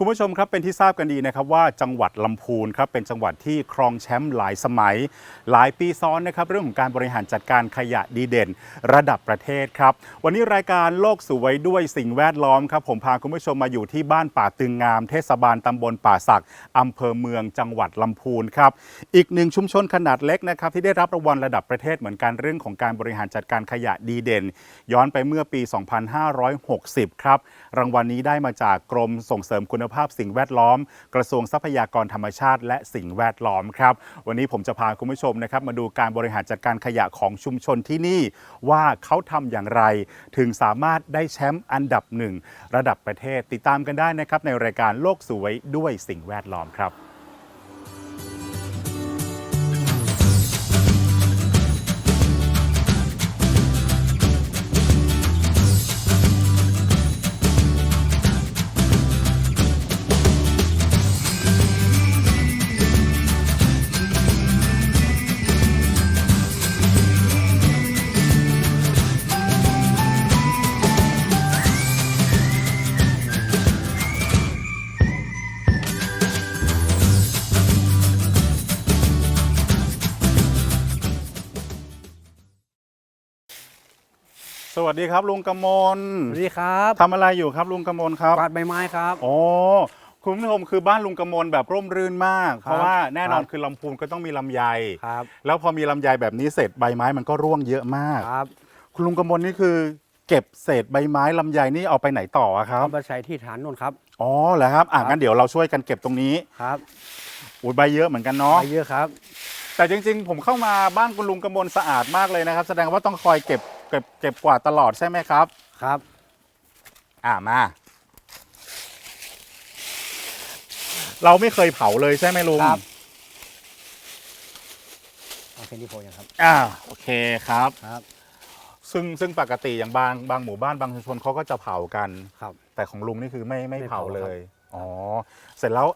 คุณผู้ชมครับเป็นที่ทราบกันดีนะครับว่าจังหวัดลำพูนครับเป็นจังหวัดที่ครองแชมป์หลายสมัย หลายปีซ้อนนะครับเรื่องของการบริหารจัดการขยะดีเด่น ระดับประเทศครับวันนี้รายการโลกสวยด้วยสิ่งแวดล้อมครับผมพาคุณผู้ชมมาอยู่ที่บ้านป่าตึงงาม เทศบาลตำบลป่าสักอำเภอเมืองจังหวัดลำพูนครับอีกหนึ่งชุมชนขนาดเล็กนะครับที่ได้รับรางวัลระดับประเทศเหมือนกันเรื่องของการบริหารจัดการขยะดีเด่น ย้อนไปเมื่อปี 2560 ครับรางวัลนี้ได้มาจากกรมส่งเสริมคุณภาพสิ่งแวดล้อม กระทรวงทรัพยากรธรรมชาติ และสิ่งแวดล้อมครับ วันนี้ผมจะพาคุณผู้ชมนะครับมาดูการบริหารจัดการขยะของชุมชนที่นี่ ว่าเขาทำอย่างไร ถึงสามารถได้แชมป์อันดับหนึ่งระดับประเทศติดตามกันได้นะครับในรายการโลกสวยด้วยสิ่งแวดล้อมครับ สวัสดีครับลุงกมลสวัสดีครับทำอะไรอยู่ครับลุงกมลครับกวาดใบไม้ครับโอ้คุณผู้ชมคือบ้านลุงกมลแบบร่มรื่นมากครับเพราะว่าแน่นอนครับคือลำพูนก็ต้องมีลำไยครับแล้วพอมีลำไยแบบนี้เสร็จใบไม้มันก็ร่วงเยอะมากครับคุณลุงกมลนี่คือ เก็บเศษใบไม้ลำไยนี่เอาไปไหนต่ออะครับเอาไปใส่ที่ฐานนู่นครับอ๋อเหรอครับอะครับงั้นเดี๋ยวเราช่วยกันเก็บตรงนี้ครับอุ้ยใบเยอะเหมือนกันเนาะใบเยอะครับ แต่จริงๆ ผมเข้ามาบ้านคุณลุงกมลสะอาดมากเลยนะครับ แสดงว่าต้องคอยเก็บเก็บเก็บกวาดตลอดใช่ไหมครับ ครับ อ่ามา เราไม่เคยเผาเลยใช่ไหมลุงครับ เอาแค่นี้พอยังครับ อ่าโอเคครับ ครับ ซึ่งซึ่งปกติอย่างบางบางหมู่บ้านบางชุมชนเขาก็จะเผากัน ครับ แต่ของลุงนี่คือไม่ไม่ไม่เผาเผาเลครับยอ๋อ เสร็จแล้ว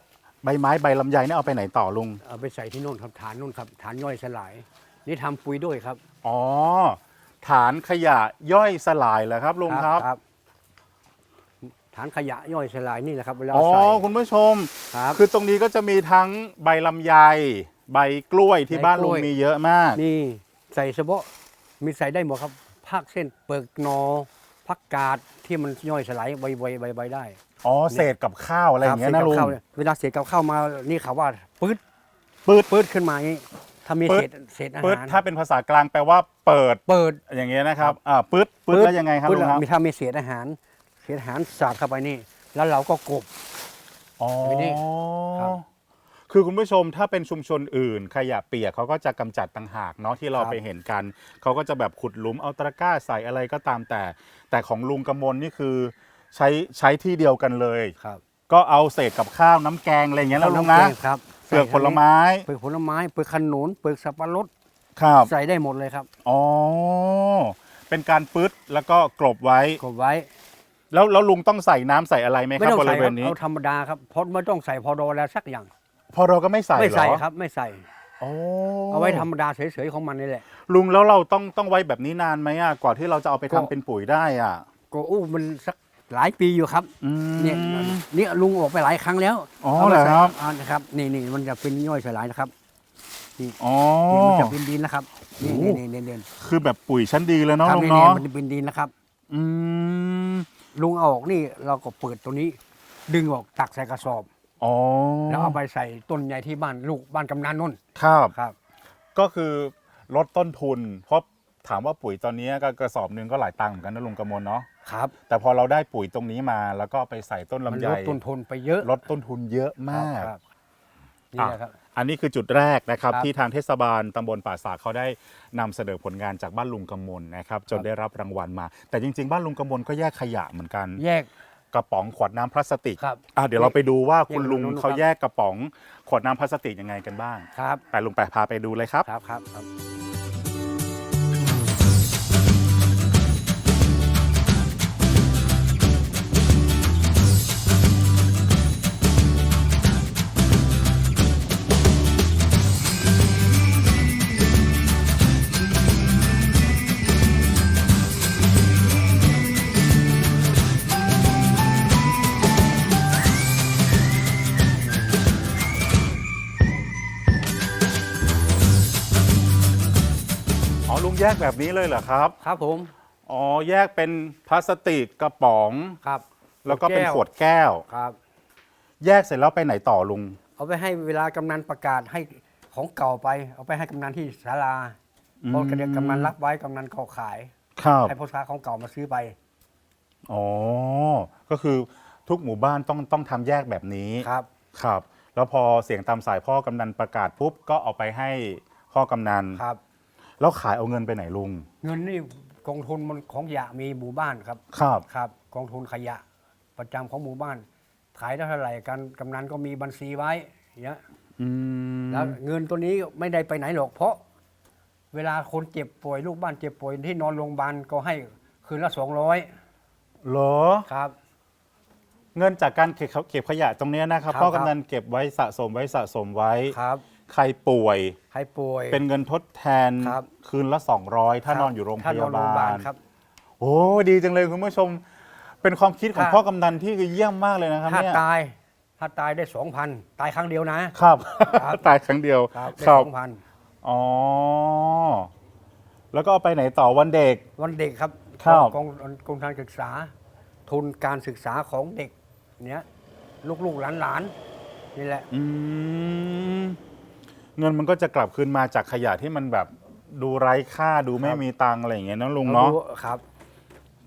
ใบไม้ใบลำไยเนี่ยเอาไปไหนต่อลุง เอาไปใส่ที่นู่นครับฐานนู่นครับฐานย่อยสลาย นี่ทำปุ๋ยด้วยครับอ๋อ ฐานขยะย่อยสลายเหรอครับลุงครับครับ ฐานขยะย่อยสลายนี่แหละครับเวลาอ๋อ ใส่คุณผู้ชม ครับ คือตรงนี้ก็จะมีทั้งใบลำไย ใบกล้วยที่ใบบ้านกล้ลุงวยมีเยอะมาก นี่ใส่เฉพาะมีใส่ได้หมดครับภาคเส้นเปิกนอพักกาดที่มันย่อยสลายใบใบใบใบได้ อ๋อเศษกับข้าวอะไรอย่างเงี้ยคนะบลุงศษกับข้าวเวลาเศษกับข้าวมานี่เขาว่าปื๊ดปืดปื๊ดขึ้นมาอย่างนี้ถ้ามีปื๊เศดษเศษอาปืดหารถ้าเป็นภาษากลางแปลว่าเปิดเปิดอย่างเงี้ยนะครับอ่าปืดปืดแล้วยังไงครับปื๊ดลุงครับมีถ้ามีเศษอาหารเศษอาหารสาดเข้าไปนี่ แล้วเราก็กบ อ๋อนี่ครับคือคุณผู้ชมถ้าเป็นชุมชนอื่น ขยะเปียกเขาก็จะกำจัดต่างหากเนาะที่เราครับ ไปเห็นกันเขาก็จะแบบขุดหลุมเอาตะกร้าใส่อะไรก็ตามแต่ แต่ของลุงกำมลนี่คือ ใช้ใช้ที่เดียวกันเลย ครับก็เอาเศษกับข้าวน้ำแกงอะไรอย่างเงี้ยแล้วลุงนะำแกครับเปลือกผลไม้เปลือกผลไม้เปลือกขนุนเปลือกสับปะรดครับใส่ได้หมดเลยครับอ๋อเป็นการปืดแล้วก็กลบไว้กบไว้ แล้วแล้วลุงต้องใส่น้ำใส่อะไรไหมคไม่รับต้องบใส่ริคเวรับณนี้ เอาธรรมดาครับเพราะไม่ต้องใส่พอดอแล้วสักอย่าง พอเราก็ไม่ใส่ไม่เหรอใส่ครับ ไม่ใส่อ๋อเอาไว้ธรรมดาเฉยๆของมันนี่แหละ ลุงแล้วเราต้องต้องไว้แบบนี้นานไหมอะกว่าที่เราจะเอาไปทำก็เป็นปุ๋ยได้อะก็อู้มันสัก หลายปีอยู่ครับอืม เนี่ยนี่ลุงออกไปหลายครั้งแล้วอ๋อาเหรมาอใส่ครับอ่านะครับนี่นี่มันจะเป็นย่อยสลายนะครับอ๋อ นี่มันจะเป็นดินนะครับนี่โอ้นี่นี่นี่นี่คือแบบปุ๋ยชั้นดีเลยเนาะครับลุงนี่นี่เนาะมันเป็นดินนะครับ อืมลุงเอาออกนี่เราก็เปิดตัวนี้ ดึงออกตักใส่กระสอบ อ๋อแล้วเอาไปใส่ต้นใหญ่ที่บ้านลูกบ้านกำนันนุ่นครับ ครับ ก็คือลดต้นทุน เพราะถามว่าปุ๋ยตอนนี้ก็กระสอบหนึ่งก็หลายตังค์เหมือนกันนะลุงกำมลเนาะ ครับแต่พอเราได้ปุ๋ยตรงนี้มาแล้วก็ไปใส่ต้นมันลำไยลดต้นทุนไปเยอะลดต้นทุนเยอะมากครับนี่แหละครับ อันนี้คือจุดแรกนะครับครับที่ทางเทศบาลตำบลป่าสากเขาได้นำเสนอผลงานจากบ้านลุงกำมลนะครับจนครับได้รับรางวัลมา แต่จริง ๆ บ้านลุงกำมลก็แยกขยะเหมือนกัน แยกกระป๋องขวดน้ำพลาสติกครับอะเดี๋ยวเราไปดูว่าคุณแยกลุงตรงนู้นเขาครับแยกกระป๋องขวดน้ำพลาสติกยังไงกันบ้างครับแต่ลุงแปะพาไปดูเลยครับครับครับ แยกแบบนี้เลยเหรอครับ ครับผม อ๋อ แยกเป็นพลาสติกกระป๋อง ครับ แล้วก็เป็นแก้วขวดแก้ว ครับ แยกเสร็จแล้วไปไหนต่อลุง เอาไปให้เวลากำนันประกาศให้ของเก่าไป เอาไปให้กำนันที่ศาลาอืมพอกระเดียกำนันรับไว้กำนันก็ขาย ครับให้พ่อค้าของเก่ามาซื้อไป อ๋อ ก็คือทุกหมู่บ้านต้องต้องทำแยกแบบนี้ ครับ ครับ แล้วพอเสียงตามสายพ่อกำนันประกาศปุ๊บก็เอาไปให้พ่อกำนันครับ แล้วขายเอาเงินไปไหนลุง เงินนี่กองทุนมันของขยะมีหมู่บ้านครับ ครับ ครับ กองทุนขยะประจำของหมู่บ้าน ขายได้เท่าไหร่กันกำนันก็มีบัญชีไว้อย่างเงี้ยอืมแล้วเงินตัวนี้ไม่ได้ไปไหนหรอก เพราะ เวลาคนเจ็บป่วย ลูกบ้านเจ็บป่วยที่นอนโรงพยาบาลก็ให้คืนละสองร้อยเหรอ ครับ เงินจากการเก็บขเก็บขยะตรงเนี้ยนะครับครับพ่อกำนันเก็บไว้สะสมไว้สะสมไว้ ครับ ใครป่วย ใครป่วย เป็นเงินทดแทนครับ คืนละ 200 ถ้านอนอยู่โรงพถ้านยาอนโรงพยาบาบาลลครับ โอ้ดีจังเลยคุณผู้ชม เป็นความคิดของถ้าพ่อกำนันที่เยี่ยมมากเลยนะครับถ้าเนี่ยตาย ถ้าตายได้สองพันตายครั้งเดียวนะ ครับ ครับ ตายครั้งเดียวครับได้ครับสองพันอ๋อ แล้วก็เอาไปไหนต่อวันเด็ก วันเด็กครับครับกองกองการศึกษา ทุนการศึกษาของเด็กเนี้ยลูกๆหลานๆนี่แหละ อืม เงินมันก็จะกลับคืนมาจากขยะที่มันแบบดูไร้ค่าดูไม่ครับมีตังค์อะไรอย่างเงี้ยนะลุงเนาะรู้ครับ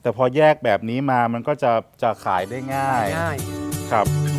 แต่พอแยกแบบนี้มามันก็จะจะขายได้ง่ายง่ายครับ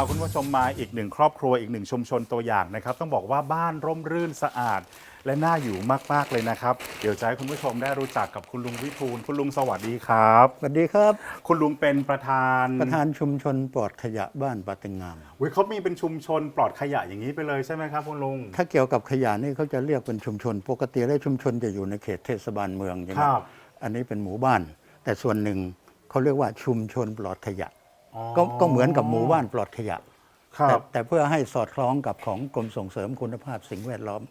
าคุณผู้ชมมาอีกหนึ่งครอบครัวอีกหนึ่งชุมชนตัวอย่างนะครับ ต้องบอกว่าบ้านร่มรื่นสะอาด และน่าอยู่มาก ๆ เลยนะครับ เดี๋ยวจะให้คุณผู้ชมได้รู้จักกับคุณลุงวิทูลคุณลุงสวัสดีครับ สวัสดีครับ คุณลุงเป็นประธานประธานชุมชนปลอดขยะบ้านปาตึงงามวิเขามีเป็นชุมชนปลอดขยะอย่างนี้ไปเลยใช่ไหมครับคุณลุงถ้าเกี่ยวกับขยะนี่เขาจะเรียกเป็นชุมชน ปกติแล้วชุมชนจะอยู่ในเขตเทศบาลเมืองใช่ไหมครับอันนี้เป็นหมู่บ้าน แต่ส่วนหนึ่งเขาเรียกว่าชุมชนปลอดขยะอ๋อ ก็ก็เหมือนกับหมู่บ้านปลอดขยะครัแต่บแต่เพื่อให้สอดคล้องกับของกรมส่งเสริมคุณภาพสิ่งแวดล้อม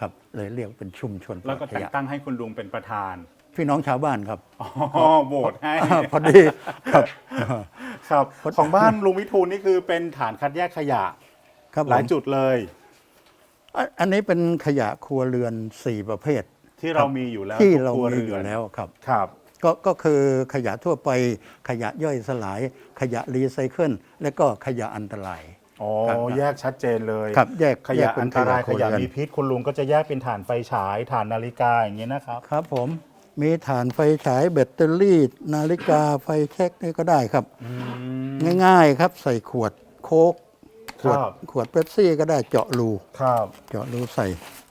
ครับเลยเรียกเป็นชุมชนปลแล้วอดก็ขแต่งยะตั้งให้คุณลุงเป็นประธานพี่น้องชาวบ้านครับ อ๋อโหวตให้ พอดีครับ ครับของบ้านลุงวิทูลนี่คือเป็นฐานคัดแยกขยะครับผมหลายจุดเลยอะอันนี้เป็นขยะครัวเรือน 4 ประเภทที่เรามีอยู่แล้วที่ทุกเราควมีรืนอยู่แล้วครับ ครับ ก็ก็คือขยะทั่วไปขยะย่อยสลาย ขยะรีไซเคิลและก็ขยะอันตราย อ๋อ ครับแยกชัดเจนเลยครับแยกขแยยะกเป็อันนตรายขขยะยะครัวเรือน มีพิษคุณลุงก็จะแยกเป็นฐานไฟฉายฐานนาฬิกาอย่างนี้นะครับ ครับผมมีฐานไฟฉายแบตเตอรี่ นาฬิกาไฟเช็คนี่ก็ได้ครับ ง่ายๆครับใส่ขวดโค้กขวดครับ ขวดเป๊ปซี่ก็ได้เจาะรู ครับ เจาะรูใส่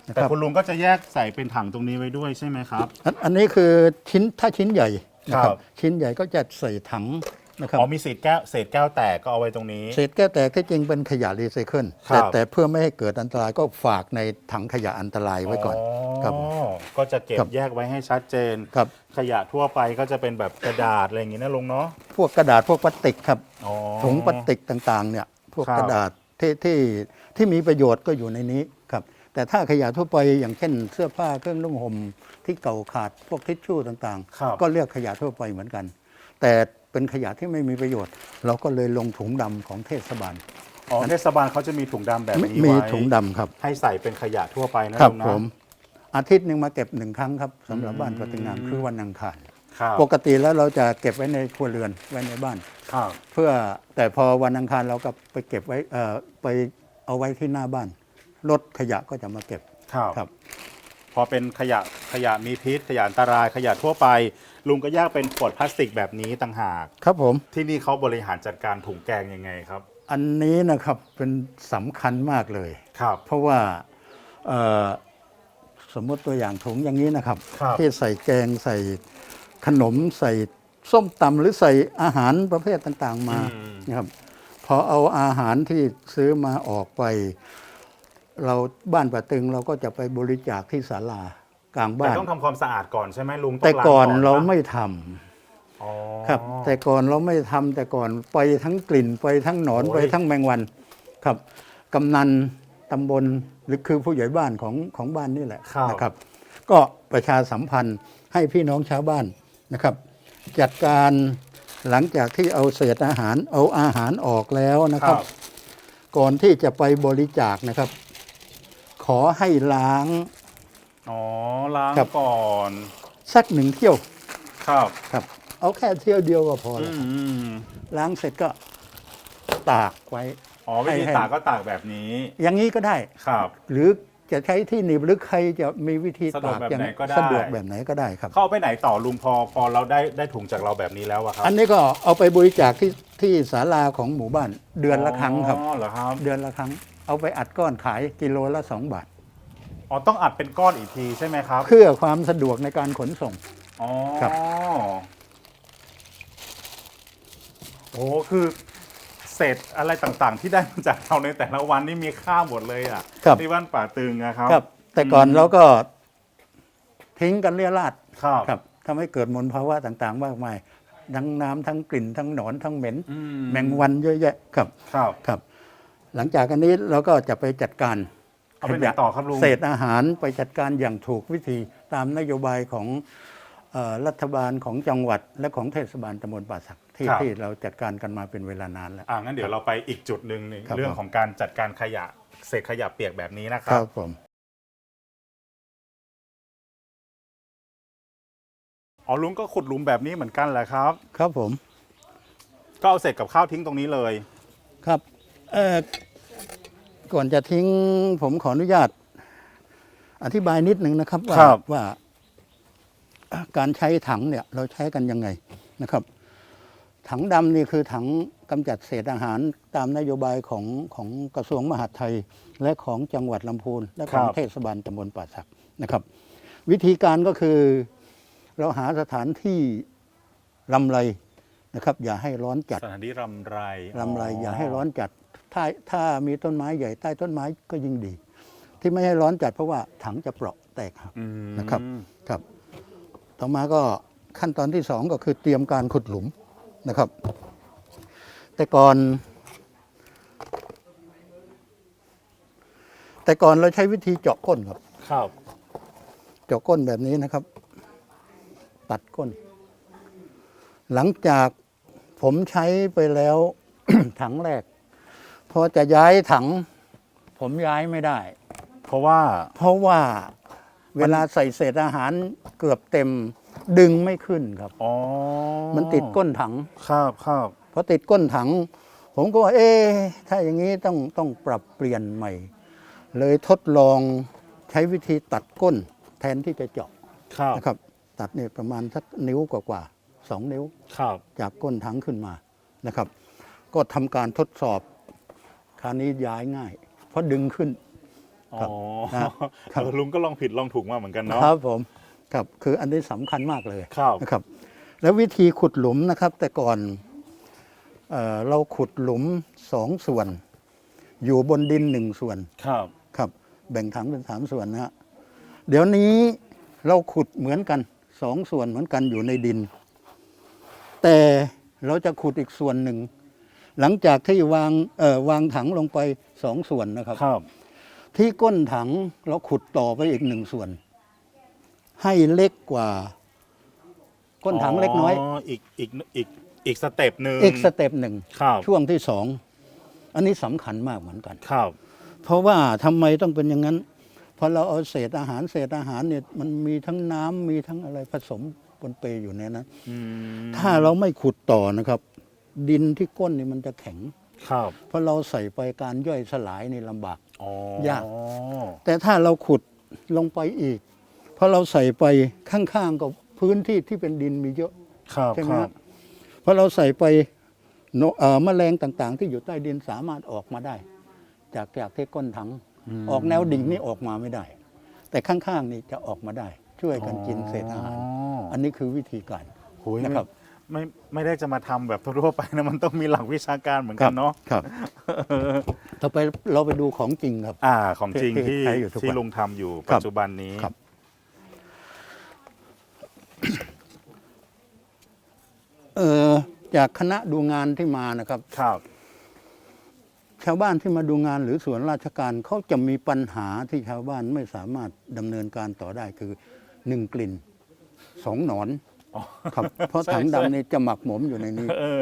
นะแต่ครับคุณลุงก็จะแยกใส่เป็นถังตรงนี้ไว้ด้วยใช่ไหมครับ อันอันนี้คือชิ้นถ้าชิ้นใหญ่นะคครัรับ บ ชิ้นใหญ่ก็จะใส่ถังนะครับ อ๋อมีเศษแก้วเศษแก้วแตกก็เอาไว้ตรงนี้ เศษแก้วแตกที่จริงเป็นขยะรีไซเคิลครัแต่บ แต่เพื่อไม่ให้เกิดอันตรายก็ฝากในถังขยะอันตรายไว้ก่อนครับ ก็จะเก็บครับ แยกไว้ให้ชัดเจน ครับ ขยะทั่วไปก็จะเป็นแบบกระดาษอะไรอย่างงี้นะลุงเนาะพวกกระดาษพวกพลาสติกครับอ๋อ ถุงพลาสติกต่างๆเนี่ยพวกครับ กระดาษที่ที่ที่มีประโยชน์ก็อยู่ในนี้ครับ แต่ถ้าขยะทั่วไปอย่างเช่น เสื้อผ้าเครื่องนุ่งห่มที่เก่าขาดพวกทิชชู่ต่างครับ ๆ ก็เรียกขยะทั่วไปเหมือนกัน แต่เป็นขยะที่ไม่มีประโยชน์ เราก็เลยลงถุงดำของเทศบาลอ๋อเทศบาลเขาจะมีถุงดำแบบนี้มีไว้ถุงดำครับ ให้ใส่เป็นขยะทั่วไปนะครับลุงนะผม อาทิตย์หนึ่งมาเก็บหนึ่งครั้งครับสำหรับบ้านปฏิงามคือวันอังคาร ครับปกติแล้วเราจะเก็บไว้ในครัวเรือนไว้ในบ้าน ครับ เพื่อแต่พอวันอังคารเราก็ไปเก็บไว้เอ่อไปเอาไว้ที่หน้าบ้าน รถขยะก็จะมาเก็บครับ ครับ พอเป็นขยะขยะมีพิษ ขยะอันตรายขยะทั่วไป ลุงก็แยกเป็นขวดพลาสติกแบบนี้ต่างหาก ครับผม ที่นี่เขาบริหารจัดการถุงแกงยังไงครับ อันนี้นะครับเป็นสำคัญมากเลย ครับ เพราะว่าเอ่อสมมติตัวอย่างถุงอย่างนี้นะครับ ครับ ที่ใส่แกงใส่ขนมใส่ส้มตำหรือใส่อาหารประเภทต่างๆมานะครับพอเอาอาหารที่ซื้อมาออกไป เราบ้านป่าตึงเราก็จะไปบริจาคที่ศาลากลางแต่บ้านต้องทำความสะอาดก่อนใช่ไหมลุงแต่งล้างก่อนปะเราไม่ทอ๋อ ครับ แต่ก่อนเราไม่ทำแต่ก่อนไปทั้งกลิ่นไปทั้งหนอนโอ้ย ไปทั้งแมงวันครับกำนันตำบลหรือคือผู้ใหญ่บ้านของของบ้านนี่แหละนะครับ ก็ประชาสัมพันธ์ให้พี่น้องชาวบ้านนะครับ จัดการหลังจากที่เอาเศษอาหารเอาอาหารออกแล้วนะคครัรับบก่อนที่จะไปบริจาคนะครับ ขอให้ล้าง อ๋อ ล้างครับ ก่อน สักหนึ่งเที่ยวครับครับ เอาแค่เที่ยวเดียวก็พออืแล้วมอืมล้างเสร็จก็ตากไว้ อ๋อวิธีให้ ตากก็ตากแบบนี้ อย่างนี้ก็ได้ ครับ หรือจะใช้ที่หนีบหรือใครจะมีวิธีสะดวกตากแบบอย่างไหนก็ได้ สะดวกแบบไหนก็ได้ครับ เข้าไปไหนต่อลุงพอพอเราได้ได้ถุงจากเราแบบนี้แล้วอะครับอันนี้ก็เอาไปบริจาคที่ที่ศาลาของหมู่บ้าน เดือนละครั้งครับ อ๋อเหรอครับ เดือนละครั้ง เอาไปอัดก้อนขายกิโลละสองบาท อ๋อต้องอัดเป็นก้อนอีกทีใช่ไหมครับ เพื่อความสะดวกในการขนส่ง อ๋อครับ โอ้คือเศษอะไรต่างๆ ที่ได้มาจากเราในแต่ละวันนี่มีค่าหมดเลยอะครับที่บ้านป่าตึงนะครับ ครับ แต่ก่อนเราก็ทิ้งกันเรี่ยราดครับครับทำให้เกิดมลภาวะต่างๆ มากมาย ทั้งน้ำทั้งกลิ่นทั้งหนอนทั้งเหม็น อืแมงวันเยอะแยะครับ ครับ ครับ หลังจากอันนี้เราก็จะไปจัดการเอาไปไหนต่อครับลุงเศษอาหารไปจัดการอย่างถูกวิธีตามนโยบายของเอ่อรัฐบาลของจังหวัดและของเทศบาลตำบลป่าสักที่ครับที่เราจัดการกันมาเป็นเวลานานแล้วอ่างั้นเดี๋ยวเราไปอีกจุดหนึ่งในครับเรื่องของการจัดการขยะเศษขยะเปียกแบบนี้นะคครัรับบผมอ๋อลุงก็ขุดหลุมแบบนี้เหมือนกันแหละครับ ครับผม ก็เอาเศษกับข้าวทิ้งตรงนี้เลย ครับ เอ่อก่อนจะทิ้งผมขออนุญาต อธิบายนิดนึงนะครับ ว่าครับ ว่า การใช้ถังเนี่ย เราใช้กันยังไงนะครับ ถังดำนี่คือถังกำจัดเศษอาหารตามนโยบายของของกระทรวงมหาดไทย และของจังหวัดลำพูน และของครับ เทศบาลตำบลป่าสักนะครับ วิธีการก็คือเราหาสถานที่ลำไรนะครับ อย่าให้ร้อนจัด สถานที่รำไรลำไรอย่าให้ร้อนจัด ถ้าถ้ามีต้นไม้ใหญ่ใต้ต้นไม้ก็ยิ่งดี ที่ไม่ให้ร้อนจัดเพราะว่าถังจะเปราะแตกหักอืมนะครับครับ ต่อมาก็ขั้นตอนที่สองก็คือเตรียมการขุดหลุมนะครับ แต่ก่อน แต่ก่อนเราใช้วิธีเจาะก้นครับครับเจาะก้นแบบนี้นะครับ ตัดก้น หลังจากผมใช้ไปแล้วถังแรก พอจะย้ายถัง ผมย้ายไม่ได้ เพราะว่า เพราะว่าเวลาใส่เศษอาหารเกือบเต็มดึงไม่ขึ้นครับ อ๋อมันติดก้นถังครับครับพอติดก้นถัง ผมก็ว่า เอ๊ะถ้าอย่างนี้ต้องต้องปรับเปลี่ยนใหม่ เลยทดลองใช้วิธีตัดก้น แทนที่จะเจาะครับนะครับ ตัดเนี่ยประมาณสักนิ้วกว่าๆสองนิ้วครับจากก้นถังขึ้นมานะครับ ก็ทำการทดสอบ คราวนี้ย้ายง่าย เพราะดึงขึ้น อ๋อครับครับเออลุงก็ลองผิดลองถูกมาเหมือนกันเนาะครับผมครับคืออันนี้สำคัญมากเลยครับนะครับ แล้ววิธีขุดหลุมนะครับ แต่ก่อนเออเราขุดหลุมสองส่วน อยู่บนดินหนึ่งส่วนครับครับ แบ่งถังเป็นสามส่วนนะฮะเดี๋ยวนี้เราขุดเหมือนกันสองส่วนเหมือนกันอยู่ในดิน แต่เราจะขุดอีกส่วนหนึ่ง หลังจากที่วางเอ่อวางถังลงไปสองส่วนนะครับ ครับ ที่ก้นถังเราขุดต่อไปอีกหนึ่งส่วน ให้เล็กกว่า ก้นถังเล็กน้อย อีกอีกอีกอีกสเต็ปหนึ่งอีกสเต็ปหนึ่งครับช่วงที่สองอันนี้สำคัญมากเหมือนกันครับ เพราะว่าทำไมต้องเป็นอย่างนั้นเพราะเราเอาเศษอาหารเศษอาหารเนี่ยมันมีทั้งน้ำมีทั้งอะไรผสมปนเปอยู่ในนั้นอืมถ้าเราไม่ขุดต่อนะครับ ดินที่ก้นนี่มันจะแข็ง ครับเพราะเราใส่ไปการย่อยสลายนี่ลำบาก อ๋อยาก แต่ถ้าเราขุดลงไปอีก เพราะเราใส่ไปข้างๆกับพื้นที่ที่เป็นดินมีเยอะครับใช่ไหมคครัรับบเพราะเราใส่ไปโนเอ่อแมลงต่างๆ ที่อยู่ใต้ดินสามารถออกมาได้ จากจากที่ก้นถัง ออกแนวดิ่งนี่ออกมาไม่ได้ แต่ข้างๆนี่จะออกมาได้ ช่วยกันกินเศษอาหารอันนี้คือวิธีการโอ้ยนะครับ ไม่ไม่ไม่ได้จะมาทำแบบทั่วๆไปนะมันต้องมีหลักวิชาการเหมือนกันเนาะครับต่อไปเราไปดูของจริงครับ อ่าของจริงที่ที่ใช้อยู่ทุกวันที่ลุงทำอยู่ครัปับจจุบันนี้ครับอเออจากคณะดูงานที่มานะครับ ครับชาวบ้านที่มาดูงานหรือส่วนราชการเขาจะมีปัญหาที่ชาวบ้านไม่สามารถดำเนินการต่อได้คือหนึ่งกลิ่นสองหนอนอ๋อ ครับเพราะใช่ถังใช่ดำนี่จะหมักหมมอยู่ในนี้เออ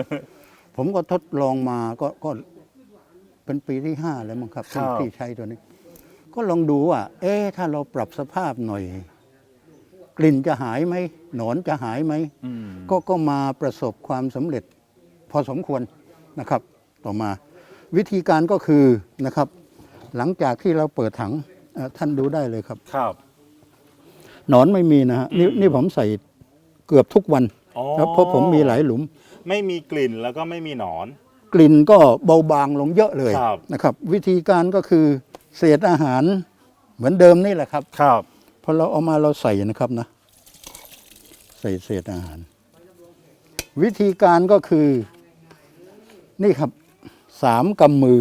ผมก็ทดลองมาก็ก็เป็นปีที่ห้าแล้วมั้งครับที่ครับ ที่ใช้ตัวนี้ ก็ลองดูว่า เอ๊ะถ้าเราปรับสภาพหน่อย กลิ่นจะหายไหมหนอนจะหายไหม อืมก็ก็มาประสบความสำเร็จพอสมควรนะครับ ต่อมาวิธีการก็คือนะครับ หลังจากที่เราเปิดถังเอ่อท่านดูได้เลยครับ ครับ หนอนไม่มีนะฮะนี่อืมนี่ผมใส่ เกือบทุกวันอ๋อครับเพราะผมมีหลายหลุม ไม่มีกลิ่นแล้วก็ไม่มีหนอน กลิ่นก็เบาบางลงเยอะเลยครับ นะครับ วิธีการก็คือเศษอาหารเหมือนเดิมนี่แหละครับครับ พอเราเอามาเราใส่นะครับนะ ใส่เศษอาหาร วิธีการก็คือ นี่ครับสามกำมือ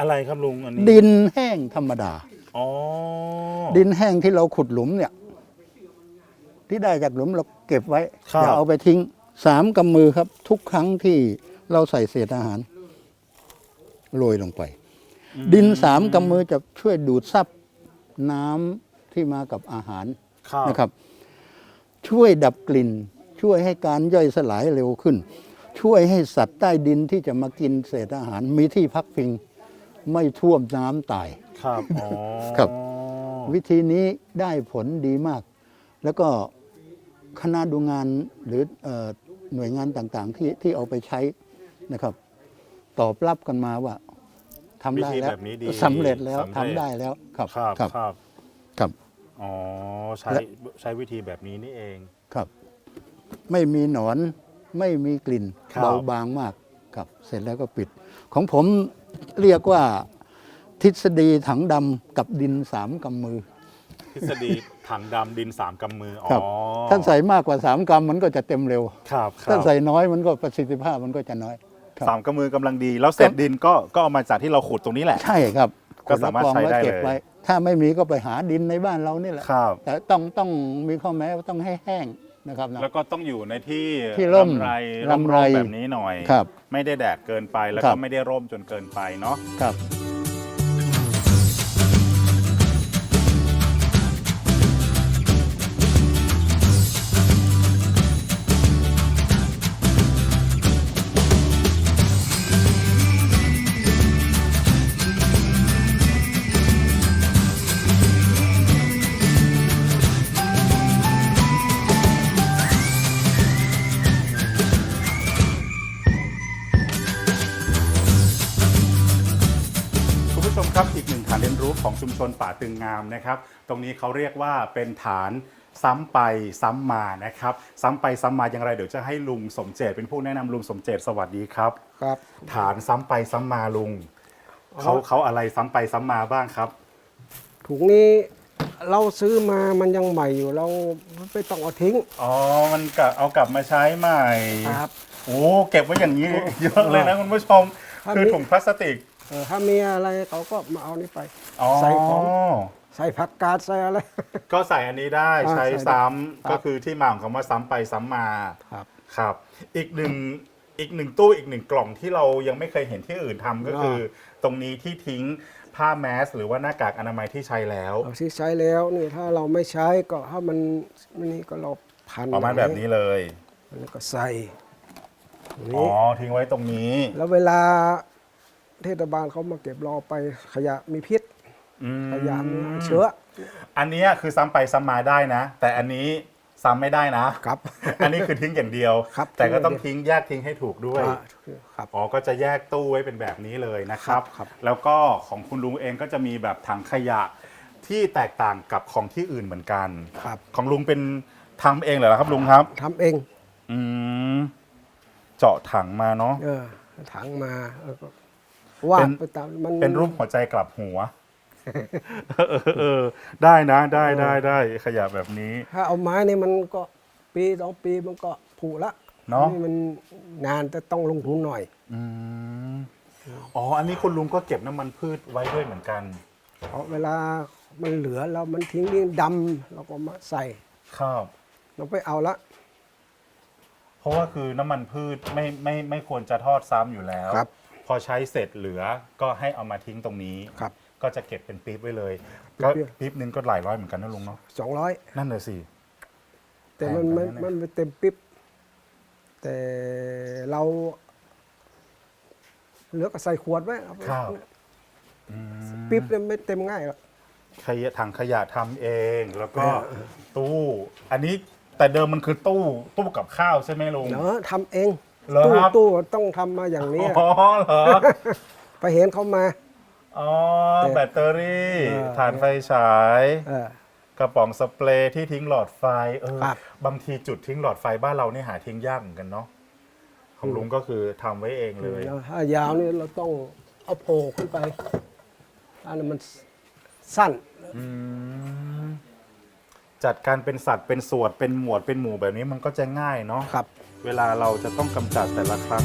อะไรครับลุงอันนี้ดินแห้งธรรมดา อ๋อดินแห้งที่เราขุดหลุมเนี่ย ที่ได้จากหลุมเราเก็บไว้ครับ อย่าเอาไปทิ้งสามกำมือครับ ทุกครั้งที่เราใส่เศษอาหารโรยลงไป ดินสามกำมือจะช่วยดูดซับน้ำที่มากับอาหาร ครับนะครับ ช่วยดับกลิ่น ช่วยให้การย่อยสลายเร็วขึ้น ช่วยให้สัตว์ใต้ดินที่จะมากินเศษอาหารมีที่พักพิง ไม่ท่วมน้ำตาย ครับอ๋อครับ วิธีนี้ได้ผลดีมาก แล้วก็ คณะดูงานหรือเออหน่วยงานต่างๆ ที่ที่เอาไปใช้นะครับ ตอบรับกันมาว่าทำได้วิธีแล้วแบบนี้ดีสำเร็จแล้วสำทำเร็จได้แล้วครับครับครับครับครับอ๋อใช้และใช้วิธีแบบนี้นี่เองครับ ไม่มีหนอนไม่มีกลิ่นครับเบาบางมากครับ เสร็จแล้วก็ปิด ของผมเรียกว่าทฤษฎีถังดำกับดินสามกำมือ ทฤษฎีถังดำดินสามกำมือ อ๋ครับอท่านใส่มากกว่าสามกรัมมันก็จะเต็มเร็ว ครับครัถ้าบใส่น้อยมันก็ประสิทธิภาพมันก็จะน้อยครับสามกำมือกำลังดี แล้วเศษดินก็ก็เอามาจากที่เราขุดตรงนี้แหละ ใช่ครับก็สามารถใช้ได้กองว้เก็บเลยไว้ถ้าไม่มีก็ไปหาดินในบ้านเรานี่แหละ ครับ แต่ต้องต้องมีข้อแม้ว่าต้องให้แห้งนะครับนะ แล้วก็ต้องอยู่ในที่ที่ร่มไรร่มไรๆแบบนี้หน่อย ครับไม่ได้แดดเกินไปแล้วครัก็บ ไม่ได้ร่มจนเกินไปเนาะ ครับ ชุมชนป่าตึงงามนะครับ ตรงนี้เขาเรียกว่าเป็นฐานซ้ำไปซ้ำมานะครับ ซ้ำไปซ้ำมาอย่างไรเดี๋ยวจะให้ลุงสมเจตเป็นผู้แนะนำลุงสมเจตสวัสดีครับ ครับ ฐานซ้ำไปซ้ำมาลุงเขาเขาอะไรซ้ำไปซ้ำมาบ้างครับถุงนี้เราซื้อมามันยังใหม่อยู่เราไม่ต้องเอาทิ้ง อ๋อ มันกลับเอากลับมาใช้ใหม่ครับ โอ้เก็บไว้อย่างนี้เยอะเลยนะคุณผู้ชมถ้าคือมีถุงพลาสติก เออถ้ามีอะไรเขาก็มาเอานี่ไปอ๋อใส่ของ ใส่ผักกาดใส่อะไร ก็ใส่อันนี้ได้อ่าใช้ใส่ได้ซ้ครัำบก็คือที่มาของคำว่าซ้ำไปซ้ำมาครับครับ อีกหนึ่งอีกหนึ่งตู้อีกหนึ่งกล่องที่เรายังไม่เคยเห็นที่อื่นทำก็คือ ตรงนี้ที่ทิ้งผ้าแมส หรือว่าหน้ากากอนามัยที่ใช้แล้วเอาที่ใช้แล้วนี่ถ้าเราไม่ใช้ก็ถ้ามันนี่ก็เราพันประมาณแบบนี้เลยแล้วก็ใส่อย่างอ๋อนี้ทิ้งไว้ตรงนี้ แล้วเวลา เทศบาลเขามาเก็บเราไปขยะมีพิษ อืมขยะมีเชื้ออันเนี้ยคือซ้ำไปซ้ำมาได้นะ แต่อันนี้ซ้ำไม่ได้นะ ครับ อันนี้คือทิ้งอย่างเดียว ครับแต่ก็ต้องทิ้ทิ้งงแยกทิ้งให้ถูกด้วย อ่าครับ อ๋อ ก็จะแยกตู้ไว้เป็นแบบนี้เลยนะครับครับ แล้วก็ของคุณลุงเองก็จะมีแบบถังขยะที่แตกต่างกับของที่อื่นเหมือนกัน ครับของลุงเป็นทำเองเหรอครับลุงครับ ทำเองอืม เจาะถังมาเนาะ เออถังมาแล้วก็ วาเป็ดนไปตามมันเป็นรูปหัวใจกลับหัวเออเออเออได้นะได้ได้ได้ขยะแบบนี้ ถ้าเอาไม้นี่มันก็ปีสองปีมันก็ผุละเนอะมันนานแต่ต้องลงทุนหน่อยอืมอ๋อ อันนี้คุณลุงก็เก็บน้ำมันพืชไว้ด้วยเหมือนกันเพราะเวลามันเหลือแล้วมันทิ้งนี่ดำเราก็มาใส่ครับเราไปเอาละ เพราะว่าคือน้ำมันพืชไม่ไม่ไม่ควรจะทอดซ้ำอยู่แล้วครับ พอใช้เสร็จเหลือก็ให้เอามาทิ้งตรงนี้ ครับ ก็จะเก็บเป็นปี๊บไว้เลยก็ปี๊บปี๊บนึงก็หลายร้อยเหมือนกันนะลุงเนาะสองร้อยนั่นเลยสิ แต่มันแพมันงกว่านั้นนะมันไม่เต็มปิ๊บแต่เราเหลือก็ใส่ขวดไว้เอาไปครับอืมปิ๊บเนี่ยไม่เต็มง่ายหรอก ขยะถังขยะทำเอง แล้วก็ตู้ อันนี้แต่เดิมมันคือตู้ตู้กับข้าวใช่ไหมลุง เนาะทำเอง เหรอตู้ครับตู้ต้องทำมาอย่างนี้อ๋อเหรอ ไปเห็นเขามา อ๋อแต่แบตเตอรี่เออ ถ่านไฟฉาย เออ กระป๋องสเปรย์ที่ทิ้งหลอดไฟเออครับ บางทีจุดทิ้งหลอดไฟบ้านเรานี่หาทิ้งยากเหมือนกันเนาะของลุงก็คือทำไว้เองเลย แล้วถ้ายาวนี่เราต้องเอาโผล่ขึ้นไปอันนั้นมันสั้นอืมจัดการเป็นสัตว์เป็นส่วนเป็นหมวดเป็นหมู่แบบนี้มันก็จะง่ายเนาะครับ เวลาเราจะต้องกำจัดแต่ละครั้ง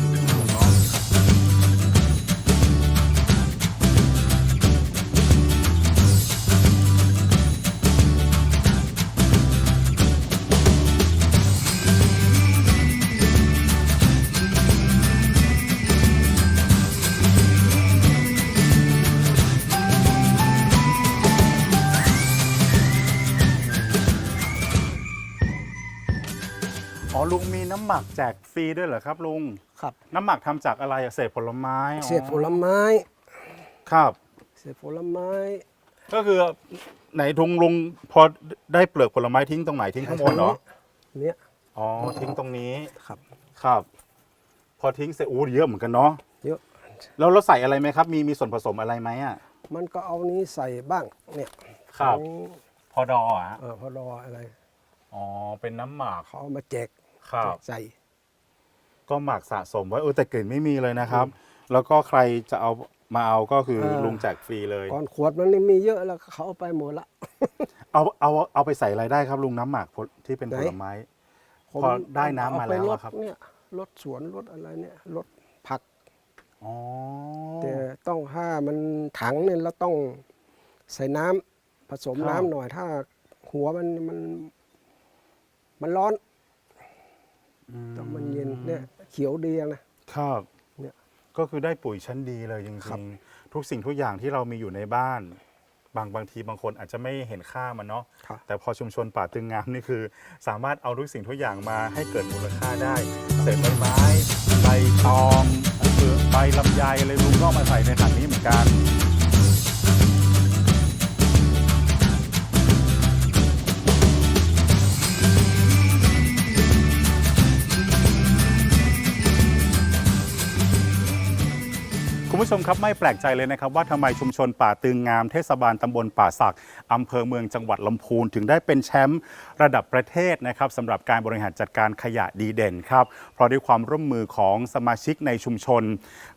มีน้ำหมักแจกฟรีด้วยเหรอครับลุง ครับน้ำหมักทำจากอะไรอะเศษผลไม้อ๋อเศษผลไม้ ครับ เศษผลไม้ก็คือไหนทุงลุงพอได้เปลือกผลไม้ทิ้งตรงไหนทิ้งข้างบนเหรอ เนี่ยอ๋อทิ้งตรงนี้ ครับ ครับ พอทิ้งเสร็จอู้เยอะเหมือนกันเนาะ เยอะ แล้วเราใส่อะไรไหมครับ มีมีส่วนผสมอะไรไหมอะ มันก็เอานี้ใส่บ้าง เนี่ยครับ ของพอดออะ เออพอรออะไร อ๋อ เป็นน้ำหมัก เขาเอามาแจก ครับ ใส่ ก็หมักสะสมไว้เออแต่กลิ่นไม่มีเลยนะครับ แล้วก็ใครจะเอามาเอาก็คือเออ ลุงแจกฟรีเลย ก่อนขวดมันนี่มีเยอะแล้วเขาเอาไปหมดละ เอาเอาเอาไปใส่อะไรได้ครับลุงน้ำหมักผลที่เป็นไหน ผลไม้ ผมพอได้น้ำมาเอไปแล้วรอะดครับ เนี่ยรถสวนรถอะไรเนี่ยรถผัก อ๋อแต่ต้องถ้ามันถังเนี่ยเราต้องใส่น้ำผสมครับน้ำหน่อยถ้าหัวมันมัน มันร้อนอื ต้องมันเย็นเนี่ยเขียวดีอะนะ ครับเนี่ยก็คือได้ปุ๋ยชั้นดีเลยจครัริบงๆทุกสิ่งทุกอย่างที่เรามีอยู่ในบ้าน บางบางทีบางคนอาจจะไม่เห็นค่ามันเนาะครับ แต่พอชุมชนป่าตึงงามนี่คือ สามารถเอาทุกสิ่งทุกอย่างมาให้เกิดมูลค่าได้เศษใบไม้ใบตองเปลือกใบลำไยอะไรลุงก็เอามาใส่ในถังนี้เหมือนกัน ชมครับไม่แปลกใจเลยนะครับว่าทำไมชุมชนป่าตึงงามเทศบาลตำบลป่าสักอำเภอเมืองจังหวัดลำพูนถึงได้เป็นแชมป์ระดับประเทศนะครับสำหรับการบริหารจัดการขยะดีเด่นครับเพราะด้วยความร่วมมือของสมาชิกในชุมชน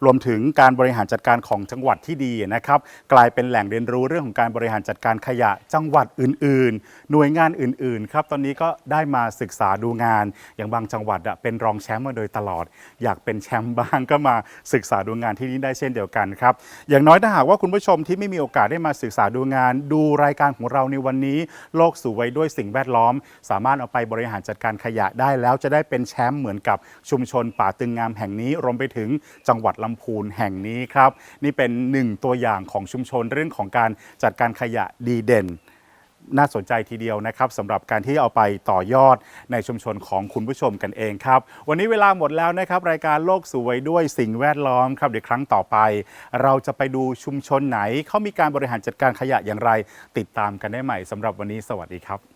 รวมถึงการบริหารจัดการของจังหวัดที่ดีนะครับกลายเป็นแหล่งเรียนรู้เรื่องของการบริหารจัดการขยะจังหวัดอื่น ๆ หน่วยงานอื่นๆครับตอนนี้ก็ได้มาศึกษาดูงาน อย่างบางจังหวัดเป็นรองแชมป์มาโดยตลอด อยากเป็นแชมป์บ้างก็มาศึกษาดูงานที่นี่ได้เช่นเดียวกันครับอย่างน้อยถ้าหากว่าคุณผู้ชมที่ไม่มีโอกาสได้มาศึกษาดูงาน ดูรายการของเราในวันนี้ โลกสู่ไว้ด้วยสิ่งแวดล้อมอม สามารถเอาไปบริหารจัดการขยะได้แล้วจะได้เป็นแชมป์เหมือนกับชุมชนป่าตึงงามแห่งนี้รวมไปถึงจังหวัดลำพูนแห่งนี้ครับ นี่เป็นหนึ่งตัวอย่างของชุมชนเรื่องของการจัดการขยะดีเด่นน่าสนใจทีเดียวนะครับสำหรับการที่เอาไปต่อยอดในชุมชนของคุณผู้ชมกันเองครับ วันนี้เวลาหมดแล้วนะครับ รายการโลกสวยด้วยสิ่งแวดล้อมครับเดี๋ยวครั้งต่อไป เราจะไปดูชุมชนไหนเขามีการบริหารจัดการขยะอย่างไร ติดตามกันได้ใหม่สำหรับวันนี้สวัสดีครับ